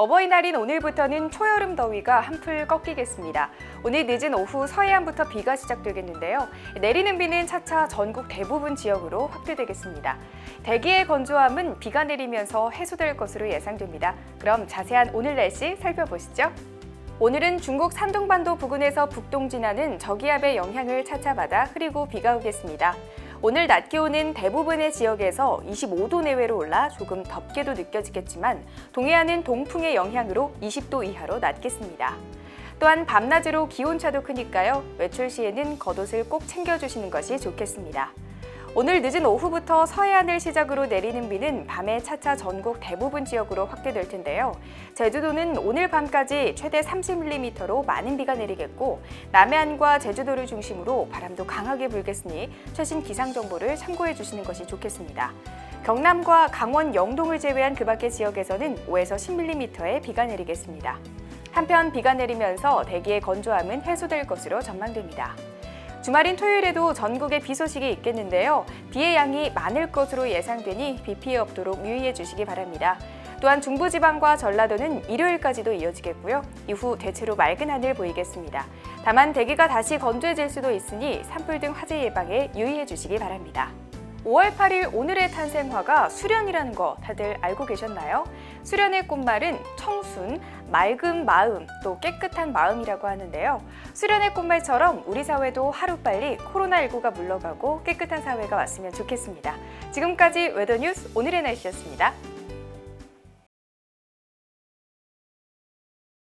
어버이날인 오늘부터는 초여름 더위가 한풀 꺾이겠습니다. 오늘 늦은 오후 서해안부터 비가 시작되겠는데요. 내리는 비는 차차 전국 대부분 지역으로 확대되겠습니다. 대기의 건조함은 비가 내리면서 해소될 것으로 예상됩니다. 그럼 자세한 오늘 날씨 살펴보시죠. 오늘은 중국 산둥반도 부근에서 북동진하는 저기압의 영향을 차차 받아 흐리고 비가 오겠습니다. 오늘 낮 기온은 대부분의 지역에서 25도 내외로 올라 조금 덥게도 느껴지겠지만 동해안은 동풍의 영향으로 20도 이하로 낮겠습니다. 또한 밤낮으로 기온차도 크니까요. 외출 시에는 겉옷을 꼭 챙겨주시는 것이 좋겠습니다. 오늘 늦은 오후부터 서해안을 시작으로 내리는 비는 밤에 차차 전국 대부분 지역으로 확대될 텐데요. 제주도는 오늘 밤까지 최대 30mm로 많은 비가 내리겠고 남해안과 제주도를 중심으로 바람도 강하게 불겠으니 최신 기상 정보를 참고해 주시는 것이 좋겠습니다. 경남과 강원 영동을 제외한 그 밖의 지역에서는 5에서 10mm의 비가 내리겠습니다. 한편 비가 내리면서 대기의 건조함은 해소될 것으로 전망됩니다. 주말인 토요일에도 전국에 비 소식이 있겠는데요. 비의 양이 많을 것으로 예상되니 비 피해 없도록 유의해 주시기 바랍니다. 또한 중부지방과 전라도는 일요일까지도 이어지겠고요. 이후 대체로 맑은 하늘 보이겠습니다. 다만 대기가 다시 건조해질 수도 있으니 산불 등 화재 예방에 유의해 주시기 바랍니다. 5월 8일 오늘의 탄생화가 수련이라는 거 다들 알고 계셨나요? 수련의 꽃말은 청순, 맑은 마음, 또 깨끗한 마음이라고 하는데요. 수련의 꽃말처럼 우리 사회도 하루빨리 코로나19가 물러가고 깨끗한 사회가 왔으면 좋겠습니다. 지금까지 웨더뉴스 오늘의 날씨였습니다.